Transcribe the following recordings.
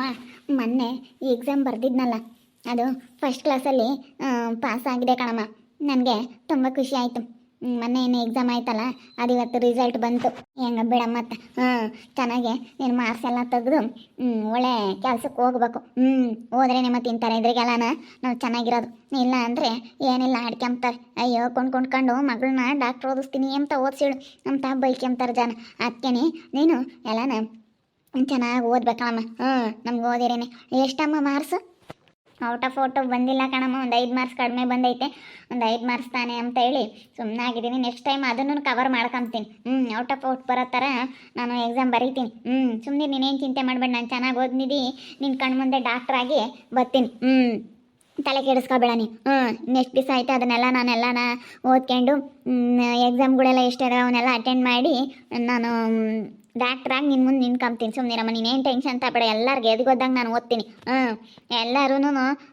ಅಮ್ಮ, ಮೊನ್ನೆ ಎಕ್ಸಾಮ್ ಬರೆದಿದ್ನಲ್ಲ. ಅದು ಫಸ್ಟ್ ಕ್ಲಾಸಲ್ಲಿ ಪಾಸ್ ಆಗಿದೆ ಕಣಮ್ಮ. ನನಗೆ ತುಂಬ ಖುಷಿ ಆಯಿತು. ಮೊನ್ನೆ ಏನು ಎಕ್ಸಾಮ್ ಆಯ್ತಲ್ಲ, ಅದು ಇವತ್ತು ರಿಸಲ್ಟ್ ಬಂತು. ಹೆಂಗ ಬಿಡಮ್ಮ ಹಾಂ, ಚೆನ್ನಾಗೆ ನೀನು ಮಾರ್ಕ್ಸ್ ಎಲ್ಲ ತೆಗೆದು ಒಳ್ಳೆ ಕೆಲ್ಸಕ್ಕೆ ಹೋಗ್ಬೇಕು. ಹ್ಞೂ ಹೋದ್ರೇನೆ ಮತ್ತೆ ತಿಂತಾರೆ. ಇದ್ರಿಗೆಲ್ಲನ ನಾವು ಚೆನ್ನಾಗಿರೋದು. ಇಲ್ಲ ಅಂದರೆ ಏನಿಲ್ಲ ಆಡ್ಕೊಂತಾರೆ ಅಯ್ಯೋ ಕೊಂಡು ಕೊಂಡ್ಕೊಂಡು ಮಗಳನ್ನ ಡಾಕ್ಟ್ರ್ ಓದಿಸ್ತೀನಿ ಅಂತ ಓದಿಸಿಳು. ಅಂತ ಬೈಕೆಂಬ್ತಾರೆ ಜನ. ಅದಕ್ಕೆ ನೀನು ಎಲ್ಲನ ಚೆನ್ನಾಗಿ ಓದ್ಬೇಕಮ್ಮ ಹ್ಞೂ ನಮ್ಗೆ ಓದಿರೇನೆ. ಎಷ್ಟಮ್ಮ ಮಾರ್ಕ್ಸ್ ಔಟ್ ಆಫ್ ಔಟ್ ಬಂದಿಲ್ಲ ಕಣಮ್ಮ. ಒಂದು ಐದು ಮಾರ್ಕ್ಸ್ ಕಡಿಮೆ ಬಂದೈತೆ. ಒಂದು ಐದು ಮಾರ್ಕ್ಸ್ ತಾನೆ ಅಂತ ಹೇಳಿ ಸುಮ್ಮನೆ ಆಗಿದ್ದೀನಿ ನೆಕ್ಸ್ಟ್ ಟೈಮ್ ಅದನ್ನು ಕವರ್ ಮಾಡ್ಕೊಂತೀನಿ. ಹ್ಞೂ ಔಟ್ ಆಫ್ ಔಟ್ ಬರೋ ಥರ ನಾನು ಎಕ್ಸಾಮ್ ಬರೀತೀನಿ. ಹ್ಞೂ ಸುಮ್ಮನೆ ನೀನೇನು ಚಿಂತೆ ಮಾಡಬೇಡ. ನಾನು ಚೆನ್ನಾಗಿ ಓದ್ನಿದ್ದು ನಿನ್ನ ಕಣ್ಮುಂದೆ ಡಾಕ್ಟ್ರಾಗಿ ಬರ್ತೀನಿ. ಹ್ಞೂ ತಲೆ ಕೆಡಿಸ್ಕೊಬೇಡ ನೀ ಹ್ಞೂ ನೆಕ್ಸ್ಟ್ ದಿವಸ ಆಯಿತು ಅದನ್ನೆಲ್ಲ ನಾನೆಲ್ಲನ ಓದ್ಕೊಂಡು ಎಕ್ಸಾಮ್ಗಳೆಲ್ಲ ಎಷ್ಟಿದಾವೆ ಅವನ್ನೆಲ್ಲ ಅಟೆಂಡ್ ಮಾಡಿ ನಾನು ಡಾಕ್ಟ್ರಾಗಿ ನಿನ್ನ ಮುಂದೆ ನಿನ್ಕೊಂತೀನಿ ಸುಮ್ಮನಿರಮ್ಮ ನೀನೇನು ಟೆನ್ಷನ್ ತಗಬೇಡ ಎಲ್ಲರಿಗೆ ಎದ್ಗೊದ್ದಂಗೆ ನಾನು ಓದ್ತೀನಿ. ಹ್ಞೂ ಎಲ್ಲರೂ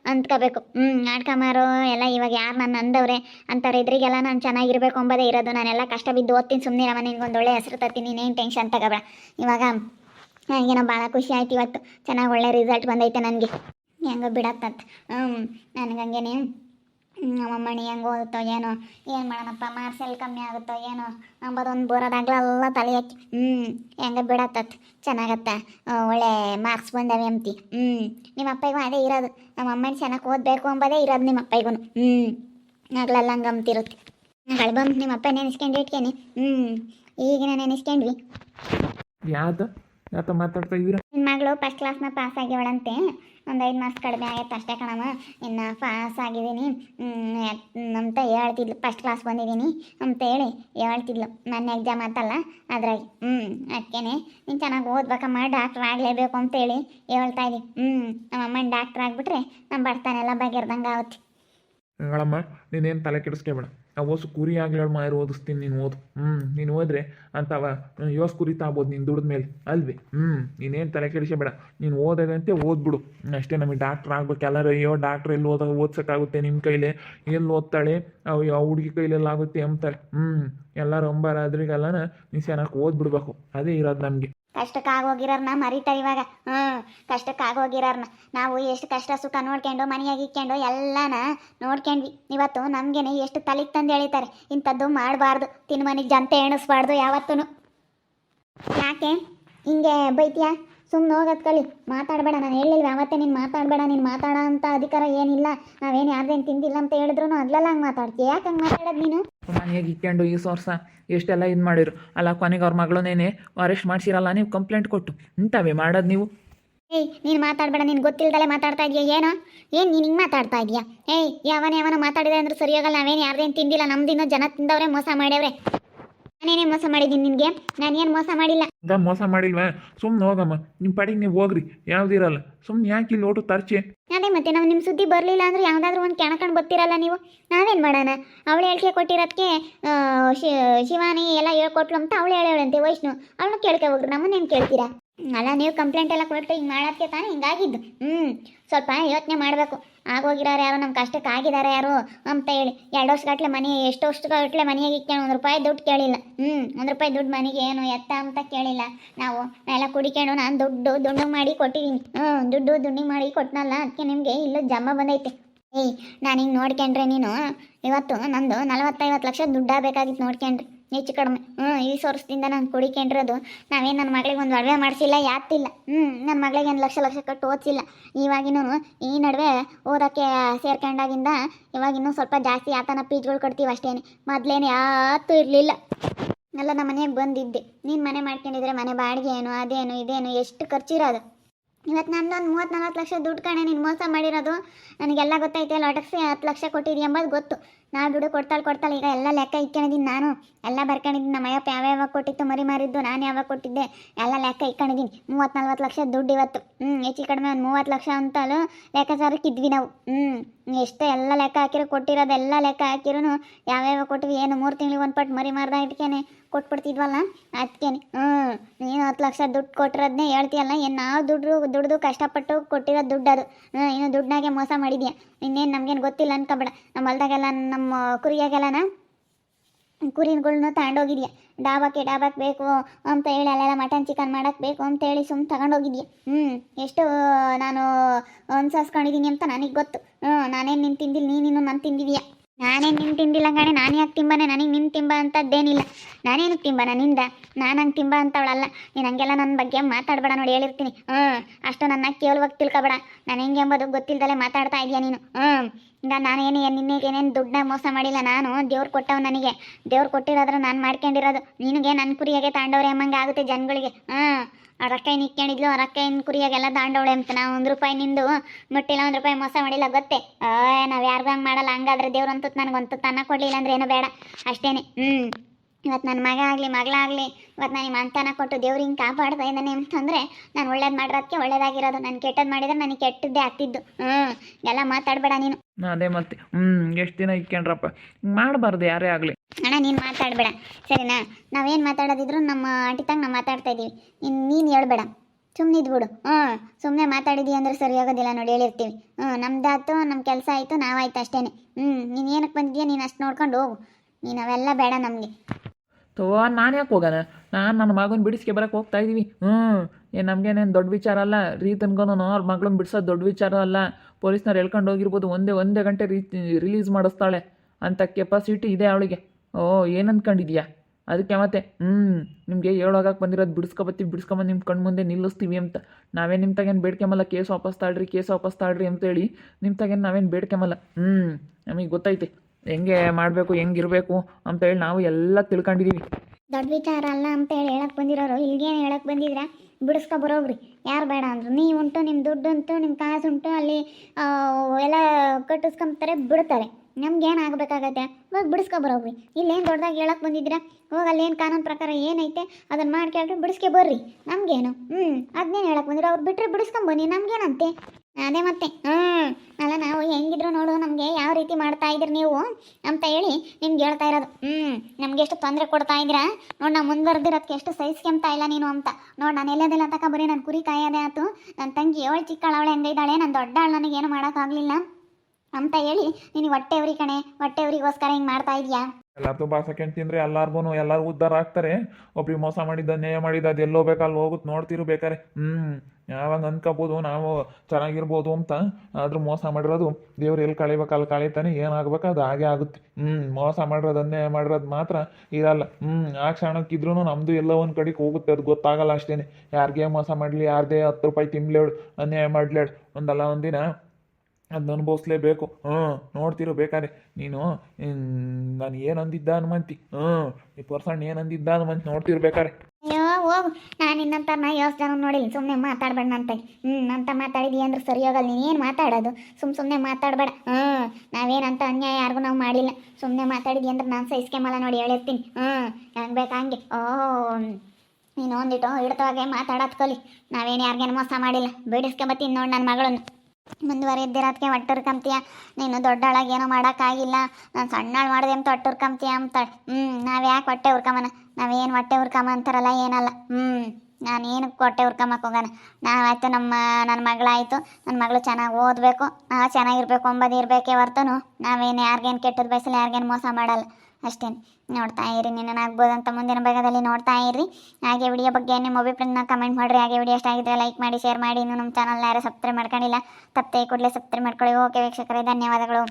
ಅಂದ್ಕೋಬೇಕು ಹ್ಞೂ ನಾಟ್ಕಮಾರು, ಎಲ್ಲ ಇವಾಗ ಯಾರು ನನ್ನ ಅಂದವ್ರೆ ಅಂತಾರೆ. ಇದ್ರಿಗೆಲ್ಲ ನಾನು ಚೆನ್ನಾಗಿರ್ಬೇಕು ಅಂಬೋದೇ ಇರೋದು. ನಾನೆಲ್ಲ ಕಷ್ಟ ಬಿದ್ದು ಓದ್ತೀನಿ. ಸುಮ್ಮನಿರಮ್ಮ ನಿನ್ಗೊಂದು ಒಳ್ಳೆ ಹೆಸರು ತರ್ತೀನಿ. ನೀನೇನು ಟೆನ್ಷನ್ ತಗೋಬೇಡ. ಇವಾಗ, ನನಗೇನೋ ಭಾಳ ಖುಷಿ ಆಯ್ತು ಇವತ್ತು. ಚೆನ್ನಾಗಿ ಒಳ್ಳೆ ರಿಸಲ್ಟ್ ಬಂದೈತೆ ನನಗೆ. ಹೆಂಗೋ ಬಿಡತ್ತಂತ. ಹ್ಞೂ ನನಗಂಗೇನೆ ನಮ್ಮಮ್ಮಣಿ ಹೆಂಗೆ ಓದುತ್ತೋ ಏನೋ, ಏನು ಮಾಡೋಣಪ್ಪ ಮಾರ್ಕ್ಸ್ ಕಮ್ಮಿ ಆಗುತ್ತೋ ಏನೋ ಅಂಬೋದೊಂದು ಬರೋದಾಗ್ಲೆಲ್ಲ ತಲೆ ಹಾಕಿ ಹ್ಞೂ ಹೆಂಗೆ ಬಿಡತ್ತತ್, ಚೆನ್ನಾಗತ್ತ ಒಳ್ಳೆ ಮಾರ್ಕ್ಸ್ ಬಂದವೆ ಅಂತಿ. ಹ್ಞೂ ನಿಮ್ಮ ಅದೇ ಇರೋದು, ನಮ್ಮ ಅಮ್ಮನ ಚೆನ್ನಾಗಿ ಓದಬೇಕು ಅಂಬೋದೇ ಇರೋದು ನಿಮ್ಮ ಅಪ್ಪಗೂ ಹ್ಞೂ ಆಗ್ಲೆಲ್ಲ ಹಂಗೆ ಅಂತಿರುತ್ತೆ ನಾಳೆ ಬಂದು ನಿಮ್ಮ ಅಪ್ಪ ನೆನೆಸ್ಕೊಂಡು ಇಟ್ಕೇನಿ. ಹ್ಞೂ ಈಗಿನ ನೆನೆಸ್ಕೊಂಡ್ವಿ. ಯಾವ್ದು? ಯಾತ ಮಾತಾಡ್ತಾ ಇದ್ದೀರಾ? ಮಗಳು ಫಸ್ಟ್ ಕ್ಲಾಸ್ನ ಪಾಸ್ ಆಗ್ಯವಳಂತೆ. ಒಂದು ಐದು ಮಾರ್ಕ್ಸ್ ಕಡಿಮೆ ಆಗೈತೆ ಅಷ್ಟೇ ಕಣಮ್ಮ. ಇನ್ನ ಪಾಸ್ ಆಗಿದ್ದೀನಿ. ಅಂತ ಹೇಳ್ತಿದ್ಲು ಫಸ್ಟ್ ಕ್ಲಾಸ್ ಬಂದಿದ್ದೀನಿ ಅಂತ ಹೇಳಿ ಹೇಳ್ತಿದ್ಲು. ನನ್ನ ಎಕ್ಸಾಮ್ ಆತಲ್ಲ ಅದ್ರಾಗಿ ಹ್ಞೂ ಅದಕ್ಕೇನೆ ನೀನು ಚೆನ್ನಾಗಿ ಓದ್ಬೇಕಮ್ಮ ಡಾಕ್ಟ್ರ್ ಆಗಲೇಬೇಕು ಅಂತೇಳಿ ಹೇಳ್ತಾ ಇದ್ದಿ. ಹ್ಮ್ ನಮ್ಮ ಅಮ್ಮನ ಡಾಕ್ಟರ್ ಆಗಿಬಿಟ್ರೆ ನಮ್ಮ ಬಡತನೆಲ್ಲ ಬಗೆರ್ದಂಗೆ ಆಗುತ್ತೆ. ಹೇಳಮ್ಮ ನೀನೇನು ತಲೆ ಕೆಡಿಸ್ಕೊಬೇಡ ಆ ಓಸು ಕುರಿ ಆಗ್ಲೇಳು ಮಾರು ಓದಿಸ್ತೀನಿ, ನೀನು ಓದು ಹ್ಞೂ ನೀನು ಹೋದ್ರೆ ಅಂತವ ಯೋಸ್ ಕುರಿ ತಾಬೋದು ನೀನು ದುಡ್ದ ಮೇಲೆ, ಅಲ್ವಿ ಹ್ಞೂ ನೀನೇನು ತಲೆ ಕೆಡಿಸಬೇಡ ನೀನು ಓದದಂತೆ ಓದ್ಬಿಡು ಅಷ್ಟೇ ನಮಗೆ ಡಾಕ್ಟ್ರ್ ಆಗ್ಬೇಕು, ಎಲ್ಲರೂ ಅಯ್ಯೋ ಡಾಕ್ಟ್ರ್ ಎಲ್ಲಿ ಓದ, ಓದ್ಸೋಕ್ಕಾಗುತ್ತೆ ನಿಮ್ಮ ಕೈಲೇ, ಎಲ್ಲಿ ಓದ್ತಾಳೆ, ಅವ್ ಹುಡುಗಿ ಕೈಲೆಲ್ಲ ಆಗುತ್ತೆ ಅಂತಾರೆ ಹ್ಞೂ ಎಲ್ಲರೂ ಅಂಬಾರ ಅದ್ರಿಗೆಲ್ಲನ ನೀನು ಚೆನ್ನಾಗಿ ಓದ್ಬಿಡ್ಬೇಕು, ಅದೇ ಇರೋದು ನಮಗೆ. ಕಷ್ಟಕ್ಕಾಗೋಗಿರೋರ್ನ ಮರಿತಾರೆ ಇವಾಗ. ಹ್ಞೂ ಕಷ್ಟಕ್ಕಾಗೋಗಿರೋರ್ನ. ನಾವು ಎಷ್ಟು ಕಷ್ಟ ಸುಖ ನೋಡ್ಕೊಂಡು, ಮನೆಯಾಗಿ ಇಕ್ಕೊಂಡು, ಎಲ್ಲನ ನೋಡ್ಕೊಂಡ್ವಿ. ಇವತ್ತು ನಮಗೇನೆ ಎಷ್ಟು ತಲೆಗೆ ತಂದು ಎಳಿತಾರೆ. ಇಂಥದ್ದು ಮಾಡಬಾರ್ದು. ತಿನ್ ಮನೆಗೆ ಜಂತೆ ಎಣಿಸ್ಬಾರ್ದು ಯಾವತ್ತೂ ಯಾಕೆ? ಹಿಂಗೆ ಬೈತೀಯಾ? ಸುಮ್ಮನೆ ಹೋಗೋದು ಕಲಿ ಮಾತಾಡಬೇಡ. ನಾನು ಹೇಳಿಲ್ವ? ಅವತ್ತೇ ನೀನು ಮಾತಾಡಬೇಡ, ನೀನು ಮಾತಾಡೋ ಅಂತ ಅಧಿಕಾರ ಏನಿಲ್ಲ. ನಾವೇನು ಯಾರ್ದೇನು ತಿಂದಿಲ್ಲ ಅಂತ ಹೇಳಿದ್ರು ಅದ್ಲೆಲ್ಲ ಹಂಗೆ ಮಾತಾಡ್ತೀಯ? ಯಾಕೆ ಹಂಗೆ ಮಾತಾಡೋದು ನೀನು? ಮನೆಯಾಗ ಇಟ್ಕೊಂಡು ಈ ಸೋರ್ಸ ಎಷ್ಟೆಲ್ಲ ಇದು ಮಾಡಿರು. ಅಲ್ಲ ಕೊನೆಗೆ ಅವ್ರ ಮಗಳನ್ನೇನೆ ಅರೆಸ್ಟ್ ಮಾಡಿಸಿರಲ್ಲ ನೀವು ಕಂಪ್ಲೇಂಟ್ ಕೊಟ್ಟು. ಇಂಥವೇ ಮಾಡೋದು ನೀವು. ಏಯ್, ನೀನು ಮಾತಾಡಬೇಡ, ನೀನು ಗೊತ್ತಿಲ್ಲದಲ್ಲೇ ಮಾತಾಡ್ತಾ ಇದೀಯ, ಏನೋ? ಏನು ನೀನು ಹಿಂಗೆ ಮಾತಾಡ್ತಾ ಇದೀಯಾ? ಏಯ್ ಯಾವನ ಯಾವನ ಮಾತಾಡಿದೆ ಅಂದ್ರೆ ಸರಿಯಾಗಲ್ಲ, ನಾವೇನು ಯಾರ್ದೇನು ತಿಂದಿಲ್ಲ, ನಮ್ದಿನ್ನೂ ಜನ ತಿಂದವ್ರೆ, ಮೋಸ ಮಾಡ್ಯವ್ರೆ. ನಾನೇನೇ ಮೋಸ ಮಾಡಿದ್ದೀನಿ ನಿನಗೆ? ನಾನೇನು ಮೋಸ ಮಾಡಿಲ್ಲ. ಮೋಸ ಮಾಡಿಲ್ವಾ? ಸುಮ್ಮನೆ ಹೋಗಮ್ಮ. ನಿಮ್ಮ ಪಾಡಿಗೆ ನೀವು ಹೋಗ್ರಿ. ಯಾವ್ದಿರಲ್ಲ ಸುಮ್ಮನೆ ಯಾಕೆ ಇಲ್ಲಿ ಓಟು ತರ್ಚೆ? ಅದೇ ಮತ್ತೆ ನಾವು ನಿಮ್ಮ ಸುದ್ದಿ ಬರಲಿಲ್ಲ ಅಂದ್ರೆ ಯಾವುದಾದ್ರೂ ಒಂದು ಕೆಣಕಂಡು ಬರ್ತೀರಲ್ಲ ನೀವು? ನಾವೇನು ಮಾಡೋಣ? ಅವಳು ಹೇಳಿಕೆ ಕೊಟ್ಟಿರೋದಕ್ಕೆ ಶಿವಾನಿ ಎಲ್ಲ ಹೇಳ್ಕೊಟ್ಲು ಅಂತ ಅವಳು ಹೇಳೋಳಂತೆ ವೈಷ್ಣು. ಅವಳು ಕೇಳ್ಕೊ ಹೋಗ್ರಿ. ನಮ್ಮನ್ನೇನು ಕೇಳ್ತೀರಾ? ಅಲ್ಲ ನೀವು ಕಂಪ್ಲೇಂಟ್ ಎಲ್ಲ ಕೊಟ್ಟು ಹಿಂಗೆ ಮಾಡೋದಕ್ಕೆ ತಾನೇ ಹಿಂಗಾಗಿದ್ದು. ಹ್ಞೂ ಸ್ವಲ್ಪ ಯೋಚನೆ ಮಾಡಬೇಕು. ಆಗೋಗಿರೋರು ಯಾರು? ನಮ್ಮ ಕಷ್ಟಕ್ಕೆ ಆಗಿದ್ದಾರೆ ಯಾರು? ಅಂತ ಹೇಳಿ. ಎರಡು ವರ್ಷಗಟ್ಲೆ ಮನೆ, ಎಷ್ಟು ವರ್ಷಗಟ್ಲೆ ಮನೆಗೆ ಇಕ್ಕೇನು ಒಂದು ರೂಪಾಯಿ ದುಡ್ಡು ಕೇಳಿಲ್ಲ. ಹ್ಞೂ ಒಂದು ರೂಪಾಯಿ ದುಡ್ಡು ಮನೆಗೆ ಏನು ಎತ್ತ ಅಂತ ಕೇಳಿಲ್ಲ. ನಾವು ಎಲ್ಲ ಕುಡಿಕೊಂಡು ನಾನು ದುಡ್ಡು ದುಂಡು ಮಾಡಿ ಕೊಟ್ಟಿದ್ದೀನಿ ಹ್ಞೂ ದುಡ್ಡು ದುಂಡಿ ಮಾಡಿ ಕೊಟ್ಟನಲ್ಲ ಅದಕ್ಕೆ ನಿಮಗೆ ಇಲ್ಲೂ ಜಮ್ಮ ಬಂದೈತೆ. ಏಯ್, ನಾನು ಹಿಂಗೆ ನೋಡ್ಕೊಂಡ್ರೆ ನೀನು? ಇವತ್ತು ನಂದು ನಲವತ್ತೈವತ್ತು ಲಕ್ಷ ದುಡ್ಡಾಗಬೇಕಾಗಿತ್ತು ನೋಡ್ಕೊಂಡ್ರೆ. ಹೆಚ್ಚು ಕಡಿಮೆ. ಹ್ಞೂ ಈ ವರ್ಷದಿಂದ ನಾನು ಕುಡಿಕೊಂಡಿರೋದು ನಾವೇನು ನನ್ನ ಮಗಳಿಗೆ ಒಂದು ಒಡವೆ ಮಾಡಿಸಿಲ್ಲ ಯಾತಿಲ್ಲ ಹ್ಞೂ ನನ್ನ ಮಗಳಿಗೆ ಒಂದು ಲಕ್ಷ ಲಕ್ಷ ಕಟ್ಟು ಓದಿಸಿಲ್ಲ. ಇವಾಗಿನೂ ಈ ನಡುವೆ ಓದೋಕ್ಕೆ ಸೇರ್ಕೊಂಡಾಗಿಂದ ಇವಾಗಿನ್ನೂ ಸ್ವಲ್ಪ ಜಾಸ್ತಿ ಆತನ ಪೀಜ್ಗಳು ಕೊಡ್ತೀವಿ ಅಷ್ಟೇನೆ. ಮೊದಲೇನೆ ಯಾತು ಇರಲಿಲ್ಲ. ಎಲ್ಲ ನಮ್ಮ ಮನೆಗೆ ಬಂದಿದ್ದೆ. ನೀನು ಮನೆ ಮಾಡ್ಕೊಂಡಿದ್ರೆ ಮನೆ ಬಾಡಿಗೆ ಏನು, ಅದೇನು, ಇದೇನು, ಎಷ್ಟು ಖರ್ಚಿರೋದು? ಇವತ್ತು ನಂದು ಒಂದು ಮೂವತ್ತು ನಲ್ವತ್ತು ಲಕ್ಷ ದುಡ್ಡು ಕಣೆ, ನೀನು ಮೋಸ ಮಾಡಿರೋದು. ನನಗೆಲ್ಲ ಗೊತ್ತೈತೆ, ಲೊಟಕ್ಸಿ ಹತ್ತು ಲಕ್ಷ ಕೊಟ್ಟಿದ್ಯ ಎಂಬುದು ಗೊತ್ತು. ನಾವು ದುಡ್ಡು ಕೊಡ್ತಾಳೆ ಕೊಡ್ತಾಳೆ. ಈಗ ಎಲ್ಲ ಲೆಕ್ಕ ಇಟ್ಕೊಂಡಿದ್ದೀನಿ ನಾನು. ಎಲ್ಲ ಬರ್ಕೊಂಡಿದ್ದೀನಿ ನಮ್ಮ ಅಯ್ಯಪ್ಪ ಯಾವ ಯಾವಾಗ ಕೊಟ್ಟಿತ್ತು ಮರಿ ಮಾರಿದ್ದು ನಾನು ಯಾವಾಗ ಕೊಟ್ಟಿದ್ದೆ. ಎಲ್ಲ ಲೆಕ್ಕ ಇಟ್ಕೊಂಡಿದ್ದೀನಿ ಮೂವತ್ತು ನಲ್ವತ್ತು ಲಕ್ಷ ದುಡ್ಡು ಇವತ್ತು. ಹ್ಞೂ ಹೆಚ್ಚು ಕಡಿಮೆ ಒಂದು ಮೂವತ್ತು ಲಕ್ಷ ಅಂತಲೂ ಲೆಕ್ಕಾಚಾರಕ್ಕೆ ಇದ್ವಿ ನಾವು. ಹ್ಞೂ ಎಷ್ಟು ಎಲ್ಲ ಲೆಕ್ಕ ಹಾಕಿರೋ ಕೊಟ್ಟಿರೋದೆಲ್ಲ ಲೆಕ್ಕ ಹಾಕಿರೂ ಯಾವ್ಯಾವ ಕೊಟ್ಟಿವಿ? ಏನು, ಮೂರು ತಿಂಗಳಿಗೆ ಒಂದು ಪಟ್ಟು ಮರಿ ಮಾರ್ದ ಇಟ್ಕೇನೆ ಕೊಟ್ಬಿಡ್ತಿದ್ವಲ್ಲ? ಅದಕ್ಕೇನೆ ಹ್ಞೂ ನೀನು ಹತ್ತು ಲಕ್ಷ ದುಡ್ಡು ಕೊಟ್ಟಿರೋದನ್ನೇ ಹೇಳ್ತೀಯಲ್ಲ, ಏನು ನಾವು ದುಡ್ಡು ದುಡ್ದು ಕಷ್ಟಪಟ್ಟು ಕೊಟ್ಟಿರೋ ದುಡ್ಡು ಅದು. ಇನ್ನು ದುಡ್ಡಾಗೆ ಮೋಸ ಮಾಡಿದ್ಯಾ? ಇನ್ನೇನು ನಮಗೇನು ಗೊತ್ತಿಲ್ಲ ಅನ್ಕೊಬೇಡ. ನಮ್ಮ ಹೊಲ್ದಾಗೆಲ್ಲ ನಮ್ಮ ಕುರಿಯಾಗೆಲ್ಲನ ಕುರಿಗಳ್ನು ತಗೊಂಡೋಗಿದ್ಯಾ? ಡಾಬಾಕ್ಕೆ ಡಾಬಾಕ್ಕೆ ಬೇಕು ಅಂತ ಹೇಳಿ ಅಲ್ಲೆಲ್ಲ ಮಟನ್ ಚಿಕನ್ ಮಾಡೋಕ್ಕೆ ಬೇಕು ಅಂತ ಹೇಳಿ ಸುಮ್ಮನೆ ತಗೊಂಡೋಗಿದ್ಯಾ? ಹ್ಞೂ ಎಷ್ಟು ನಾನು ಅನ್ಸರ್ಸ್ಕೊಂಡಿದ್ದೀನಿ ಅಂತ ನನಗೆ ಗೊತ್ತು. ಹ್ಞೂ ನಾನೇನು ನಿನ್ನ ತಿಂದಿಲ್ಲ ನೀನಿನ್ನು ನಾನು ತಿಂದಿದೀಯ? ನಾನೇನು ನಿನ್ ತಿಂದಿಲ್ಲ ಕಣೆ, ನಾನು ಯಾಕೆ ತಿಂಬಾನೆ? ನನಗೆ ನಿನ್ ತಿಂಬ ಅಂತದ್ದೇನಿಲ್ಲ. ನಾನೇನು ತಿಂಬಾನ? ನಿಂದ? ನಾನು ಹಂಗೆ ತಿಂಬ ಅಂತವಳಲ್ಲ. ನೀನು ಹಂಗೆಲ್ಲ ನನ್ನ ಬಗ್ಗೆ ಮಾತಾಡಬೇಡ ನೋಡಿ, ಹೇಳಿರ್ತೀನಿ. ಹ್ಞೂ ಅಷ್ಟು ನನ್ನ ಕೇವಲವಾಗಿ ತಿಳ್ಕೊಬೇಡ. ನಾನು ಹೆಂಗೆ ಎಂಬುದು ಗೊತ್ತಿಲ್ದಲೆ ಮಾತಾಡ್ತಾ ಇದೀಯ ನೀನು? ಹ್ಞೂ ಈಗ ನಾನೇನು ನಿನ್ನೆಗೆ ಏನೇನು ದುಡ್ಡನ್ನ ಮೋಸ ಮಾಡಿಲ್ಲ ನಾನು, ದೇವ್ರು ಕೊಟ್ಟವ್ ನನಗೆ. ದೇವ್ರು ಕೊಟ್ಟಿರೋದ್ರ ನಾನು ಮಾಡ್ಕೊಂಡಿರೋದು. ನಿನಗೆ ನನ್ನ ಕುರಿಯಾಗೆ ತಾಂಡವ್ರೆ ಎಂಬಂಗೆ ಆಗುತ್ತೆ ಜನಗಳಿಗೆ. ಹಾಂ ಆ ರೊಕ್ಕ ಏನು ಇಕ್ಕೊಂಡಿದ್ಲು ರೊಕ್ಕ ಏನು ಕುರಿಯಾಗೆಲ್ಲ ದಾಂಡವಳೆ ಅಂತ. ನಾವು ಒಂದು ರೂಪಾಯಿ ನಿಂದು ಮುಟ್ಟಿಲ್ಲ, ಒಂದು ರೂಪಾಯಿ ಮೋಸ ಮಾಡಿಲ್ಲ, ಗೊತ್ತೇ? ನಾವು ಯಾರಿಗೂ ಹಂಗೆ ಮಾಡಲ್ಲ, ಹಂಗಾದ್ರೆ ದೇವ್ರು ಅಂತತ್ ನನಗೆ ಒಂದು ತನ್ನ ಕೊಡಲಿಲ್ಲ ಅಂದ್ರೆ ಏನೋ ಬೇಡ. ಅಷ್ಟೇನೆ. ಹ್ಞೂ ಇವತ್ತು ನನ್ನ ಮಗ ಆಗಲಿ, ಮಗಳಾಗಲಿ ಇವತ್ತು ನಾನು ಮಂತನ ಕೊಟ್ಟು ದೇವ್ರು ಹಿಂಗೆ ಕಾಪಾಡ್ತಾ ಇದ್ದಾನೆ ಅಂತಂದರೆ ನಾನು ಒಳ್ಳೇದು ಮಾಡಿರೋದಕ್ಕೆ ಒಳ್ಳೇದಾಗಿರೋದು. ನಾನು ಕೆಟ್ಟದ್ದು ಮಾಡಿದ್ರೆ ನನಗೆ ಕೆಟ್ಟದ್ದೇ ಆಗ್ತಿದ್ದು. ಹ್ಞೂ ಎಲ್ಲ ಮಾತಾಡಬೇಡ ನೀನು. ಅದೇ ಮತ್ತೆ ಹ್ಞೂ ಎಷ್ಟು ದಿನ ಇಕ್ಕೊಂಡ್ರಪ್ಪ ಮಾಡಬಾರ್ದು ಯಾರೇ ಆಗಲಿ. ಅಣ್ಣ, ನೀನು ಮಾತಾಡಬೇಡ. ಸರಿನಾ? ನಾವೇನು ಮಾತಾಡೋದಿದ್ರು ನಮ್ಮ ಆಂಟಿತಾಗ ನಾವು ಮಾತಾಡ್ತಾ ಇದ್ದೀವಿ. ಇನ್ನು ನೀನು ಹೇಳ್ಬೇಡ. ಸುಮ್ಮನೆ ಇದ್ಬಿಡು. ಹ್ಞೂ ಸುಮ್ಮನೆ ಮಾತಾಡಿದಿ ಅಂದ್ರೆ ಸರಿ ಆಗೋದಿಲ್ಲ ನೋಡಿ, ಹೇಳಿರ್ತೀವಿ. ಹ್ಞೂ, ನಮ್ದಾಯ್ತು ನಮ್ಮ ಕೆಲಸ ಆಯಿತು, ನಾವಾಯ್ತು ಅಷ್ಟೇ ಹ್ಞೂ, ನೀನು ಏನಕ್ಕೆ ಬಂದಿದ್ಯಾ? ನೀನು ಅಷ್ಟು ನೋಡ್ಕೊಂಡು ಹೋಗು. ನೀನು ಅವೆಲ್ಲ ಬೇಡ ನಮಗೆ. ತೋ, ನಾನು ಯಾಕೆ ಹೋಗೋಣ? ನಾನು ನನ್ನ ಮಗನ ಬಿಡಿಸ್ಕೆ ಬರೋಕೆ ಹೋಗ್ತಾ ಇದ್ದೀವಿ ಹ್ಞೂ ಏನು ನಮಗೇನೇನು ದೊಡ್ಡ ವಿಚಾರ ಅಲ್ಲ? ರೀತನ್ಗೂ ಅವ್ರ ಮಗಳನ್ನ ಬಿಡಿಸೋದು ದೊಡ್ಡ ವಿಚಾರ ಅಲ್ಲ? ಪೊಲೀಸ್ನವ್ರು ಹೇಳ್ಕೊಂಡು ಹೋಗಿರ್ಬೋದು, ಒಂದೇ ಒಂದೇ ಗಂಟೆ ರೀ, ರಿಲೀಸ್ ಮಾಡಿಸ್ತಾಳೆ. ಅಂತ ಕೆಪಾಸಿಟಿ ಇದೆ ಅವಳಿಗೆ. ಓ, ಏನು ಅಂದ್ಕೊಂಡಿದ್ಯಾ ಅದಕ್ಕೆ ಮತ್ತೆ ಹ್ಞೂ ನಿಮಗೆ ಹೇಳೋಗಕ್ಕೆ ಬಂದಿರೋದು ಬಿಡಿಸ್ಕೊಬತ್ತೀವಿ ಬಿಡಿಸ್ಕೊಂಬಂದು ನಿಮ್ಮ ಕಣ್ಣು ಮುಂದೆ ನಿಲ್ಲಿಸ್ತೀವಿ ಅಂತ. ನಾವೇನು ನಿಮ್ಮ ತಗೇನು ಬೇಡ್ಕೆಮಲ್ಲ ಕೇಸ್ ವಾಪಸ್ ತಾಳ್ರಿ, ಕೇಸ್ ವಾಪಸ್ ತಾಳ್ರಿ ಅಂತೇಳಿ ನಿಮ್ಮ ತಗೇನು ನಾವೇನು ಬೇಡ್ಕೆಮಲ್ಲ ಹ್ಞೂ ನಮಗೆ ಗೊತ್ತೈತೆ. ಹೆಂಗೆ ಮಾಡಬೇಕು, ಹೆಂಗಿರಬೇಕು ಅಂತೇಳಿ ನಾವು ಎಲ್ಲ ತಿಳ್ಕೊಂಡಿದ್ದೀವಿ ದೊಡ್ಡ ವಿಚಾರ ಅಲ್ಲ ಅಂತ ಹೇಳಿ ಹೇಳಕ್ಕೆ ಬಂದಿರೋರು. ಇಲ್ಗೇನು ಹೇಳಕ್ಕೆ ಬಂದಿದ್ರ ಬಿಡಿಸ್ಕೊ ಬರೋಗ್ರಿ. ಯಾರು ಬೇಡ ಅಂದ್ರು. ನೀವು ಉಂಟು ನಿಮ್ಮ ದುಡ್ಡು ಉಂಟು ನಿಮ್ಮ ಕಾಸು ಉಂಟು ಅಲ್ಲಿ ಎಲ್ಲ ಕಟ್ಟಿಸ್ಕೊಂಬ್ತಾರೆ, ಬಿಡ್ತಾರೆ. ನಮ್ಗೇನು ಆಗಬೇಕಾಗತ್ತೆ ಹೋಗಿ ಬಿಡಿಸ್ಕೊ ಬರೋಗ್ರಿ ಇಲ್ಲೇನು ದೊಡ್ಡದಾಗಿ ಹೇಳಕ್ಕೆ ಬಂದಿದ್ದೀರಾ? ಹೋಗಿ ಅಲ್ಲೇನು ಕಾನೂನು ಪ್ರಕಾರ ಏನೈತೆ? ಅದನ್ನ ಮಾಡ್ಕೊಳ್ರಿ ಬಿಡಿಸ್ಕೆ ಬರ್ರಿ. ನಮಗೇನು? ಹ್ಞೂ ಅದನ್ನೇನು ಹೇಳಕ್ಕೆ ಬಂದಿರೋ? ಅವ್ರು ಬಿಟ್ಟರೆ ಬಿಡಿಸ್ಕೊಂಬನ್ನಿ ನಮಗೇನಂತೆ? ಅದೇ ಮತ್ತೆ. ಹ್ಞೂ ಅಲ್ಲ ನಾವು ಹೆಂಗಿದ್ರು ನೋಡು, ನಮಗೆ ಯಾವ ರೀತಿ ಮಾಡ್ತಾ ಇದ್ರಿ ನೀವು ಅಂತ ಹೇಳಿ ನಿಮ್ಗೆ ಹೇಳ್ತಾ ಇರೋದು. ಹ್ಞೂ ನಮ್ಗೆ ಎಷ್ಟು ತೊಂದರೆ ಕೊಡ್ತಾ ಇದ್ದೀರಾ? ನೋಡಿ ನಾವು ಮುಂದುವರೆದಿರೋದಕ್ಕೆ ಎಷ್ಟು ಸಹಿಸ್ಕೊಂತ ಇಲ್ಲ ನೀನು ಅಂತ. ನೋಡಿ ನಾನು ಎಲ್ಲದೆಲ್ಲ ತಕ ಬರೀ ನನ್ನ ಕುರಿ ಕಾಯೋದೇ ಆಯ್ತು ನನ್ನ ತಂಗಿ, ಅವಳು ಚಿಕ್ಕಳ, ಅವಳೆ ಹೆಂಗಿದ್ದಾಳೆ ನನ್ನ ಅವಳು ನನಗೇನು ಮಾಡೋಕ್ಕಾಗಲಿಲ್ಲ ಅಂತ ಹೇಳಿ ನೀನು ಹೊಟ್ಟೆ ಕಣೆ ಹೊಟ್ಟೆ ಉರಿಗೋಸ್ಕರ ಹಿಂಗೆ ಮಾಡ್ತಾ ಇದೀಯಾ? ಎಲ್ಲಾರ್ದು ಬಾಸಕೆಂಡ್ ತಿಂದ್ರೆ ಎಲ್ಲಾರ್ಗು ಎಲ್ಲಾರು ಉದ್ದಾರ ಆಗ್ತಾರೆ. ಒಬ್ರಿಗೆ ಮೋಸ ಮಾಡಿದ್ದ, ನ್ಯಾಯ ಮಾಡಿದ ಅದು ಎಲ್ಲೋ ಬೇಕಲ್ಲಿ ಹೋಗುತ್ತೆ ನೋಡ್ತಿರು ಬೇಕಾರೆ. ಹ್ಮ್, ಯಾವಾಗ ಅನ್ಕೋಬೋದು ನಾವು ಚೆನ್ನಾಗಿರ್ಬೋದು ಅಂತ. ಆದ್ರೂ ಮೋಸ ಮಾಡಿರೋದು ದೇವ್ರು ಎಲ್ಲಿ ಕಳಿಬೇಕು ಅಲ್ಲಿ ಕಳೀತಾನೆ ಏನಾಗ್ಬೇಕು ಅದು ಹಾಗೆ ಆಗುತ್ತೆ. ಹ್ಮ್, ಮೋಸ ಮಾಡಿರೋದು, ಅನ್ಯಾಯ ಮಾಡಿರೋದು ಮಾತ್ರ ಇರಲ್ಲ. ಹ್ಮ್, ಆ ಕ್ಷಣಕ್ಕಿದ್ರೂ ನಮ್ದು ಎಲ್ಲ ಒಂದ್ ಕಡೆಗೆ ಹೋಗುತ್ತೆ, ಅದು ಗೊತ್ತಾಗಲ್ಲ ಅಷ್ಟೇನೆ. ಯಾರಿಗೆ ಮೋಸ ಮಾಡ್ಲಿ, ಯಾರದೇ ಹತ್ತು ರೂಪಾಯಿ ತಿನ್ಲೇಳು, ಅನ್ಯಾಯ ಮಾಡ್ಲೇಳು, ಒಂದಲ್ಲ ಒಂದಿನ ಅದನ್ನ ಅನುಭವಿಸ್ಲೇಬೇಕು ಹ್ಞೂ, ನೋಡ್ತಿರೋ, ಬೇಕಾದ್ರೆ. ನೀನು ನಾನು ಏನು ಅಂದಿದ್ದ ಅನ್ಮಂತಿ ಹ್ಞೂ, ಈ ಪರ್ಸನ್ ಏನು ಅಂದಿದ್ದ ಅನ್ಮಂತಿ ನೋಡ್ತಿರ್ಬೇಕಾರೆ ಅಯ್ಯೋ, ಹೋಗು. ನಾನು ಇನ್ನಂತ ನಾ ಯೋಸ್ ಜನ ನೋಡಿಲ್ಲ. ಸುಮ್ಮನೆ ಮಾತಾಡಬೇಡ ಅಂತ ಹ್ಞೂ ಅಂತ ಮಾತಾಡಿದಿ ಅಂದ್ರೆ ಸರಿ ಹೋಗಲ್ಲ. ನೀನು ಏನು ಮಾತಾಡೋದು? ಸುಮ್ಮ ಸುಮ್ಮನೆ ಮಾತಾಡಬೇಡ. ಹ್ಞೂ, ನಾವೇನಂತ ಅನ್ಯಾಯ ಯಾರಿಗೂ ನಾವು ಮಾಡಿಲ್ಲ. ಸುಮ್ಮನೆ ಮಾತಾಡಿದಿ ಅಂದ್ರೆ ನಾನು ಸಹಿಸ್ಕೊಂಬಲ್ಲ ನೋಡಿ ಹೇಳಿರ್ತೀನಿ. ಹ್ಞೂ ಹಂಗೆ ಬೇಕು ಹಂಗೆ ಓ ನೀನು ಒಂದಿಟ್ಟು ಹಿಡ್ತವಾಗೆ ಮಾತಾಡೋದು ಕಲಿ. ನಾವೇನು ಯಾರಿಗೇನು ಮೋಸ ಮಾಡಿಲ್ಲ. ಬಿಡಿಸ್ಕೊಂಬತ್ತೀನಿ ನೋಡಿ ನನ್ನ ಮಗಳನ್ನು. ಮುಂದುವರೆದಿರೋದಕ್ಕೆ ಹೊಟ್ಟುರ್ಕಂತೀಯ ನೀನು ದೊಡ್ಡೊಳಗೆ ಏನೋ ಮಾಡೋಕ್ಕಾಗಿಲ್ಲ. ನಾನು ಸಣ್ಣಾಳು ಮಾಡಿದೆ ಅಂತ ಹೊಟ್ಟೆ ಉರ್ಕಂತೀಯ ಅಂತಾಳೆ ಹ್ಞೂ ನಾವು ಯಾಕೆ ಹೊಟ್ಟೆ ಹುರ್ಕಮ್ಮನ? ನಾವೇನು ಹೊಟ್ಟೆ ಹುರ್ಕಮ್ಮ ಅಂತಾರಲ್ಲ, ಏನಲ್ಲ. ಹ್ಞೂ ನಾನು ಏನಕ್ಕೆ ಹೊಟ್ಟೆ ಹುರ್ಕಮ್ಮಕ್ಕೆ ಹೋಗೋಣ ನಾವಾಯ್ತು ನಮ್ಮ ನನ್ನ ಮಗಳಾಯಿತು. ನನ್ನ ಮಗಳು ಚೆನ್ನಾಗಿ ಓದಬೇಕು. ನಾವು ಚೆನ್ನಾಗಿರ್ಬೇಕು ಅಂಬೋದು ಇರಬೇಕೇ ಹೊರ್ತನು. ನಾವೇನು ಯಾರಿಗೇನು ಕೆಟ್ಟದ್ದು ಬಯಸಲ್ಲ, ಯಾರಿಗೇನು ಮೋಸ ಮಾಡಲ್ಲ. ಅಷ್ಟೇ ನೋಡ್ತಾ ಇರಿ ಆಗ್ಬೋದಂತ ಮುಂದಿನ ಭಾಗದಲ್ಲಿ ನೋಡ್ತಾ ಇರಿ. ಹಾಗೆ ವಿಡಿಯೋ ಬಗ್ಗೆ ನಿಮ್ಮ ಅಭಿಪ್ರಾಯನ ಕಮೆಂಟ್ ಮಾಡಿರಿ. ಹಾಗೆ ವಿಡಿಯೋ ಇಷ್ಟ ಆಗಿದ್ರೆ ಲೈಕ್ ಮಾಡಿ ಶೇರ್ ಮಾಡಿ. ಇನ್ನು ನಮ್ಮ ಚಾನಲ್ನ ಯಾರು ಸಬ್ಸ್ಕ್ರೈಬ್ ಮಾಡ್ಕೊಂಡಿಲ್ಲ ತಪ್ಪೇ ಕೂಡಲೇ ಸಬ್ಸ್ಕ್ರೈಬ್ ಮಾಡ್ಕೊಳ್ಳಿ. ಓಕೆ ವೀಕ್ಷಕರೇ, ಧನ್ಯವಾದಗಳು.